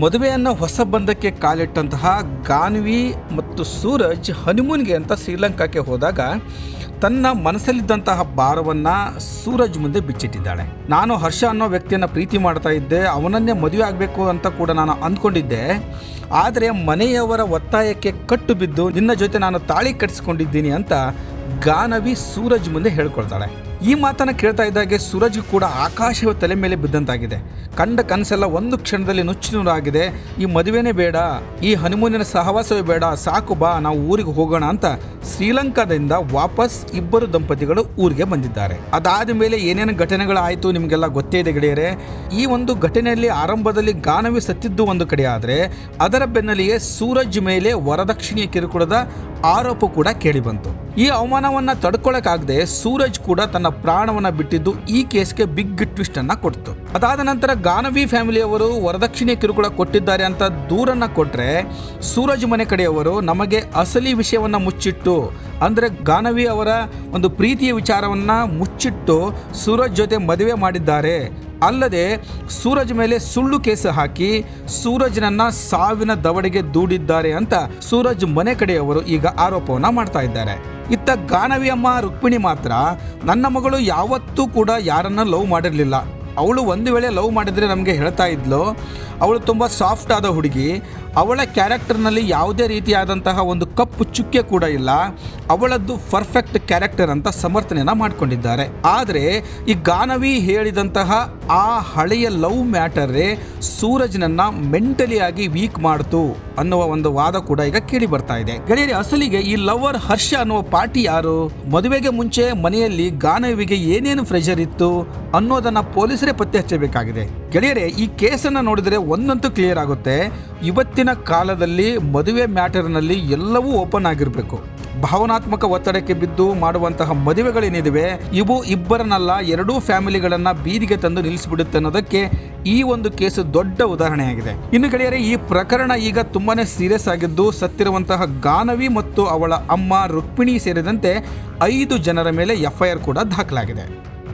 ಮದುವೆಯನ್ನು ಹೊಸ ಬಂಧಕ್ಕೆ ಕಾಲಿಟ್ಟಂತಹ ಗಾನ್ವಿ ಮತ್ತು ಸೂರಜ್ ಹನಿಮೂನ್ಗೆ ಅಂತ ಶ್ರೀಲಂಕಾಕ್ಕೆ ಹೋದಾಗ ತನ್ನ ಮನಸ್ಸಲ್ಲಿದ್ದಂತಹ ಭಾರವನ್ನು ಸೂರಜ್ ಮುಂದೆ ಬಿಚ್ಚಿಟ್ಟಿದ್ದಾಳೆ. ನಾನು ಹರ್ಷ ಅನ್ನೋ ವ್ಯಕ್ತಿಯನ್ನು ಪ್ರೀತಿ ಮಾಡ್ತಾ ಇದ್ದೆ, ಅವನನ್ನೇ ಮದುವೆ ಆಗಬೇಕು ಅಂತ ಕೂಡ ನಾನು ಅಂದ್ಕೊಂಡಿದ್ದೆ. ಆದರೆ ಮನೆಯವರ ಒತ್ತಾಯಕ್ಕೆ ಕಟ್ಟು ಬಿದ್ದು ನಿನ್ನ ಜೊತೆ ನಾನು ತಾಳಿ ಕಟ್ಟಿಸ್ಕೊಂಡಿದ್ದೀನಿ ಅಂತ ಗಾನವಿ ಸೂರಜ್ ಮುಂದೆ ಹೇಳ್ಕೊಳ್ತಾಳೆ. ಈ ಮಾತನ್ನ ಕೇಳ್ತಾ ಇದ್ದಾಗೆ ಸೂರಜ್ ಕೂಡ ಆಕಾಶವ ತಲೆ ಮೇಲೆ ಬಿದ್ದಂತಾಗಿದೆ. ಕಂಡ ಕನಸೆಲ್ಲ ಒಂದು ಕ್ಷಣದಲ್ಲಿ ನುಚ್ಚುನೂರಾಗಿದೆ ಈ ಮದುವೆನೇ ಬೇಡ, ಈ ಹನಿಮೂನಿನ ಸಹವಾಸವೇ ಬೇಡ, ಸಾಕು ಬಾ, ನಾವು ಊರಿಗೆ ಹೋಗೋಣ ಅಂತ ಶ್ರೀಲಂಕಾದಿಂದ ವಾಪಸ್ ಇಬ್ಬರು ದಂಪತಿಗಳು ಊರಿಗೆ ಬಂದಿದ್ದಾರೆ. ಅದಾದ ಮೇಲೆ ಏನೇನು ಘಟನೆಗಳಾಯಿತು ನಿಮಗೆಲ್ಲ ಗೊತ್ತೇ ಇದೆ ಗೆಳೆಯರೆ. ಈ ಒಂದು ಘಟನೆಯಲ್ಲಿ ಆರಂಭದಲ್ಲಿ ಗಾನವಿ ಸತ್ತಿದ್ದು ಒಂದು ಕಡೆ ಆದರೆ, ಅದರ ಬೆನ್ನಲ್ಲಿಯೇ ಸೂರಜ್ ಮೇಲೆ ವರದಕ್ಷಿಣೆಯ ಕಿರುಕುಳದ ಆರೋಪ ಕೂಡ ಕೇಳಿಬಂತು ಈ ಅವಮಾನವನ್ನ ತಡ್ಕೊಳ್ಳೋಕ್ಕಾಗದೆ ಸೂರಜ್ ಕೂಡ ತನ್ನ ಪ್ರಾಣವನ್ನ ಬಿಟ್ಟಿದ್ದು ಈ ಕೇಸ್ಗೆ ಬಿಗ್ ಟ್ವಿಸ್ಟ್ ಅನ್ನ ಕೊಡ್ತು. ಅದಾದ ನಂತರ ಗಾನವಿ ಫ್ಯಾಮಿಲಿಯವರು ವರದಕ್ಷಿಣೆ ಕಿರುಕುಳ ಕೊಟ್ಟಿದ್ದಾರೆ ಅಂತ ದೂರನ್ನ ಕೊಟ್ರೆ ಸೂರಜ್ ಮನೆ ಕಡೆಯವರು ನಮಗೆ ಅಸಲಿ ವಿಷಯವನ್ನ ಮುಚ್ಚಿಟ್ಟು, ಅಂದ್ರೆ ಗಾನವಿ ಅವರ ಒಂದು ಪ್ರೀತಿಯ ವಿಚಾರವನ್ನ ಮುಚ್ಚಿಟ್ಟು ಸೂರಜ್ ಜೊತೆ ಮದುವೆ ಮಾಡಿದ್ದಾರೆ. ಅಲ್ಲದೆ ಸೂರಜ್ ಮೇಲೆ ಸುಳ್ಳು ಕೇಸು ಹಾಕಿ ಸೂರಜ್ನನ್ನ ಸಾವಿನ ದವಡೆಗೆ ದೂಡಿದ್ದಾರೆ ಅಂತ ಸೂರಜ್ ಮನೆ ಕಡೆಯವರು ಈಗ ಆರೋಪವನ್ನ ಮಾಡ್ತಾ ಇದ್ದಾರೆ. ಇತ್ತ ಗಾನವಿ ಅಮ್ಮ ರುಕ್ಮಿಣಿ ಮಾತ್ರ ನನ್ನ ಮಗಳು ಯಾವತ್ತೂ ಕೂಡ ಯಾರನ್ನ ಲವ್ ಮಾಡಿರಲಿಲ್ಲ. ಅವಳು ಒಂದು ವೇಳೆ ಲವ್ ಮಾಡಿದರೆ ನಮಗೆ ಹೇಳ್ತಾ ಇದ್ಲು, ಅವಳು ತುಂಬ ಸಾಫ್ಟ್ ಆದ ಹುಡುಗಿ, ಅವಳ ಕ್ಯಾರೆಕ್ಟರ್ನಲ್ಲಿ ಯಾವುದೇ ರೀತಿಯಾದಂತಹ ಒಂದು ಕಪ್ಪು ಚುಕ್ಕೆ ಕೂಡ ಇಲ್ಲ, ಅವಳದ್ದು ಪರ್ಫೆಕ್ಟ್ ಕ್ಯಾರೆಕ್ಟರ್ ಅಂತ ಸಮರ್ಥನೆಯನ್ನು ಮಾಡಿಕೊಂಡಿದ್ದಾರೆ. ಆದರೆ ಈ ಗಾನವಿ ಹೇಳಿದಂತಹ ಆ ಹಳೆಯ ಲವ್ ಮ್ಯಾಟರೇ ಸೂರಜ್ನನ್ನು ಮೆಂಟಲಿ ಆಗಿ ವೀಕ್ ಮಾಡ್ತು ಅನ್ನುವ ಒಂದು ವಾದ ಕೂಡ ಈಗ ಕೇಳಿ ಬರ್ತಾ ಇದೆ. ಗೆಳೆಯರಿ, ಅಸಲಿಗೆ ಈ ಲವರ್ ಹರ್ಷ ಅನ್ನುವ ಪಾರ್ಟಿ ಯಾರು? ಮದುವೆಗೆ ಮುಂಚೆ ಮನೆಯಲ್ಲಿ ಗಾನವಿಗೆ ಏನೇನು ಪ್ರೆಷರ್ ಇತ್ತು ಅನ್ನೋದನ್ನ ಪೊಲೀಸರೇ ಪತ್ತೆ ಹಚ್ಚಬೇಕಾಗಿದೆ. ಗೆಳೆಯರೆ, ಈ ಕೇಸನ್ನ ನೋಡಿದ್ರೆ ಒಂದಂತೂ ಕ್ಲಿಯರ್ ಆಗುತ್ತೆ. ಇವತ್ತಿನ ಕಾಲದಲ್ಲಿ ಮದುವೆ ಮ್ಯಾಟರ್ನಲ್ಲಿ ಎಲ್ಲವೂ ಓಪನ್ ಆಗಿರಬೇಕು. ಭಾವನಾತ್ಮಕ ಒತ್ತಡಕ್ಕೆ ಬಿದ್ದು ಮಾಡುವಂತಹ ಮದುವೆಗಳೇನಿವೆ ಇವು ಇಬ್ಬರನ್ನಲ್ಲ, ಎರಡೂ ಫ್ಯಾಮಿಲಿಗಳನ್ನ ಬೀದಿಗೆ ತಂದು ನಿಲ್ಲಿಸಿಬಿಡುತ್ತೆ ಅನ್ನೋದಕ್ಕೆ ಈ ಒಂದು ಕೇಸು ದೊಡ್ಡ ಉದಾಹರಣೆಯಾಗಿದೆ. ಇನ್ನು ಗೆಳೆಯರೆ, ಈ ಪ್ರಕರಣ ಈಗ ತುಂಬಾನೇ ಸೀರಿಯಸ್ ಆಗಿದ್ದು, ಸತ್ತಿರುವಂತಹ ಗಾನವಿ ಮತ್ತು ಅವಳ ಅಮ್ಮ ರುಕ್ಮಿಣಿ ಸೇರಿದಂತೆ ಐದು ಜನರ ಮೇಲೆ ಎಫ್ಐಆರ್ ಕೂಡ ದಾಖಲಾಗಿದೆ.